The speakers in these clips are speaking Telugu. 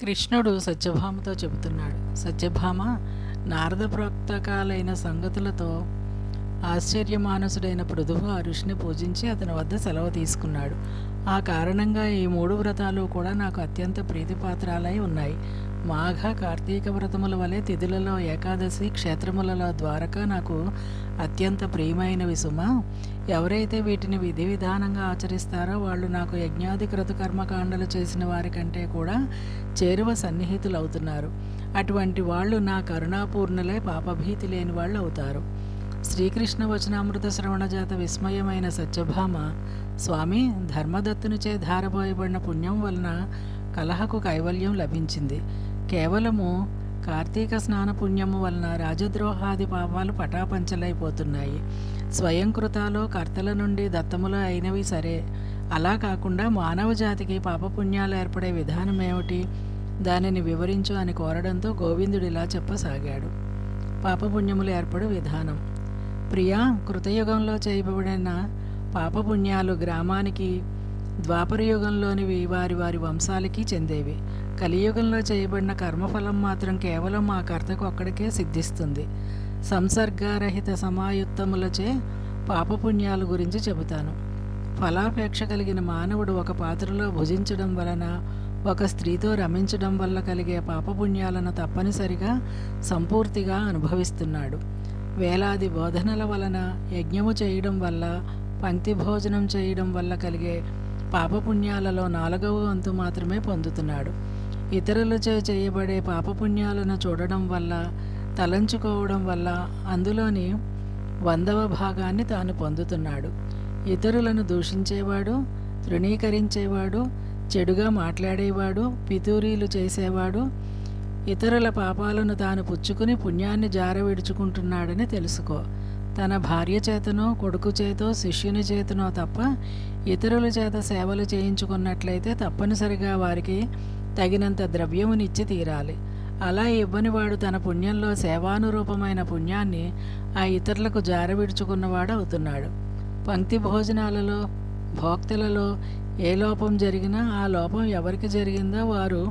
కృష్ణుడు సత్యభామతో చెబుతున్నాడు సత్యభామ నారద ప్రోక్తకాలైన సంగతులతో ఆశ్చర్యమానసుడైన పృథువు ఋషిని పూజించి అతని వద్ద సెలవు తీసుకున్నాడు. ఆ కారణంగా ఈ మూడు వ్రతాలు కూడా నాకు అత్యంత ప్రీతిపాత్రాలై ఉన్నాయి. మాఘ కార్తీక వ్రతముల వలె తిథులలో ఏకాదశి క్షేత్రములలో ద్వారక నాకు అత్యంత ప్రియమైనవి సుమ. ఎవరైతే వీటిని విధి విధానంగా ఆచరిస్తారో వాళ్ళు నాకు యజ్ఞాది కర్మకాండలు చేసిన వారికంటే కూడా చేరువ సన్నిహితులు అవుతున్నారు అటువంటి వాళ్ళు నా కరుణాపూర్ణలే పాపభీతి లేని వాళ్ళు అవుతారు శ్రీకృష్ణ వచనామృత శ్రవణజాత విస్మయమైన సత్యభామ స్వామి ధర్మదత్తునిచే ధారపోయబడిన పుణ్యం వలన కలహకు కైవల్యం లభించింది. కేవలము కార్తీక స్నాన పుణ్యము వలన రాజద్రోహాది పాపాలు పటాపంచలైపోతున్నాయి. స్వయం కృతాలో కర్తల నుండి దత్తములు అయినవి సరే. అలా కాకుండా మానవ జాతికి పాపపుణ్యాలు ఏర్పడే విధానం ఏమిటి? దానిని వివరించు అని కోరడంతో గోవిందుడు ఇలా చెప్పసాగాడు. పాపపుణ్యములు ఏర్పడు విధానం. ప్రియా కృతయుగంలో చేయబడిన పాపపుణ్యాలు గ్రామానికి ద్వాపరయుగంలోనివి వారి వారి వంశాలకి చెందేవి. కలియుగంలో చేయబడిన కర్మఫలం మాత్రం కేవలం ఆ కర్తకు ఒక్కడికే సిద్ధిస్తుంది. సంసర్గారహిత సమాయుత్తములచే పాపపుణ్యాల గురించి చెబుతాను. ఫలాపేక్ష కలిగిన మానవుడు ఒక పాత్రలో భుజించడం వలన ఒక స్త్రీతో రమించడం వల్ల కలిగే పాపపుణ్యాలను తప్పనిసరిగా సంపూర్తిగా అనుభవిస్తున్నాడు. వేలాది బోధనల వలన యజ్ఞము చేయడం వల్ల పంక్తి భోజనం చేయడం వల్ల కలిగే పాపపుణ్యాలలో నాలుగవ వంతు మాత్రమే పొందుతున్నాడు. ఇతరులచే చేయబడే పాపపుణ్యాలను చూడడం వల్ల తలంచుకోవడం వల్ల అందులోని వందవ భాగాన్ని తాను పొందుతున్నాడు. ఇతరులను దూషించేవాడు తృణీకరించేవాడు చెడుగా మాట్లాడేవాడు పితూరీలు చేసేవాడు ఇతరుల పాపాలను తాను పుచ్చుకుని పుణ్యాన్ని జారవిడుచుకుంటున్నాడని తెలుసుకో. తన భార్య చేతనో కొడుకు చేతో శిష్యుని చేతనో తప్ప ఇతరుల చేత సేవలు చేయించుకున్నట్లయితే తప్పనిసరిగా వారికి తగినంత ద్రవ్యమునిచ్చి తీరాలి. అలా ఇవ్వని వాడు తన పుణ్యంలో సేవానురూపమైన పుణ్యాన్ని ఆ ఇతరులకు జారవిడుచుకున్నవాడు అవుతున్నాడు పంక్తి భోజనాలలో భోక్తలలో ఏ లోపం జరిగినా ఆ లోపం ఎవరికి జరిగిందో వారు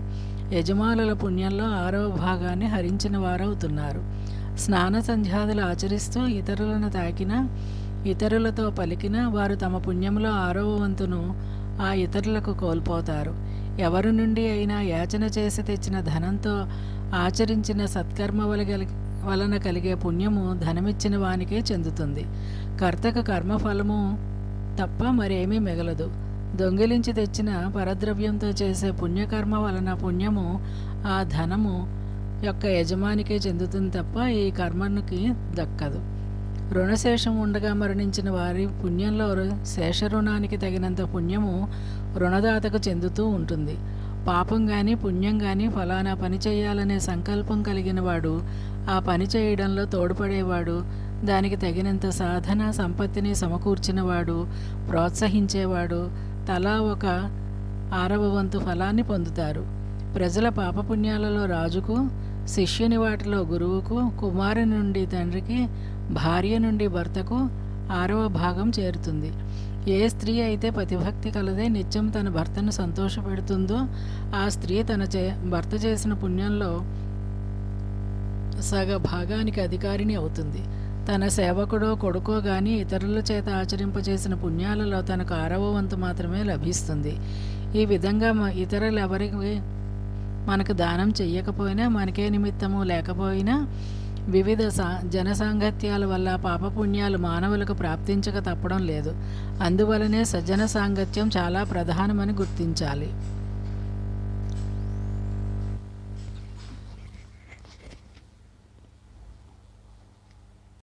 యజమానుల పుణ్యంలో ఆరవ భాగాన్ని హరించిన వారవుతున్నారు. స్నాన సంధ్యాదులు ఆచరిస్తూ ఇతరులను తాకినా ఇతరులతో పలికినా వారు తమ పుణ్యంలో ఆరవ వంతును ఆ ఇతరులకు కోల్పోతారు. ఎవరి నుండి అయినా యాచన చేసి తెచ్చిన ధనంతో ఆచరించిన సత్కర్మ వలగలి వలన కలిగే పుణ్యము ధనమిచ్చిన వానికే చెందుతుంది. కర్తక కర్మఫలము తప్ప మరేమీ మిగలదు. దొంగిలించి తెచ్చిన పరద్రవ్యంతో చేసే పుణ్యకర్మ వలన పుణ్యము ఆ ధనము యొక్క యజమానికే చెందుతుంది తప్ప ఈ కర్మకి దక్కదు. రుణశేషం ఉండగా మరణించిన వారి పుణ్యంలో శేష రుణానికి తగినంత పుణ్యము రుణదాతకు చెందుతూ ఉంటుంది. పాపం కానీ పుణ్యం కానీ ఫలానా పని చేయాలనే సంకల్పం కలిగిన వాడు ఆ పని చేయడంలో తోడ్పడేవాడు దానికి తగినంత సాధన సంపత్తిని సమకూర్చినవాడు ప్రోత్సహించేవాడు తలా ఒక ఆరవ వంతు ఫలాన్ని పొందుతారు. ప్రజల పాపపుణ్యాలలో రాజుకు శిష్యుని వాటిలో గురువుకు కుమారుని నుండి తండ్రికి భార్య నుండి భర్తకు ఆరవ భాగం చేరుతుంది. ఏ స్త్రీ అయితే పతిభక్తి కలదే నిత్యం తన భర్తను సంతోషపెడుతుందో ఆ స్త్రీ తన చే భర్త చేసిన పుణ్యంలో సగ భాగానికి అధికారిని అవుతుంది. తన సేవకుడో కొడుకో గాని ఇతరుల చేత ఆచరింపజేసిన పుణ్యాలలో తనకు ఆరవ వంతు మాత్రమే లభిస్తుంది. ఈ విధంగా మ- ఇతరులు ఎవరికి మనకు దానం చెయ్యకపోయినా మనకే నిమిత్తము లేకపోయినా వివిధ సా జనసాంగత్యాల వల్ల పాపపుణ్యాలు మానవులకు ప్రాప్తించక తప్పడం లేదు. అందువలనే సజ్జన సాంగత్యం చాలా ప్రధానమని గుర్తించాలి.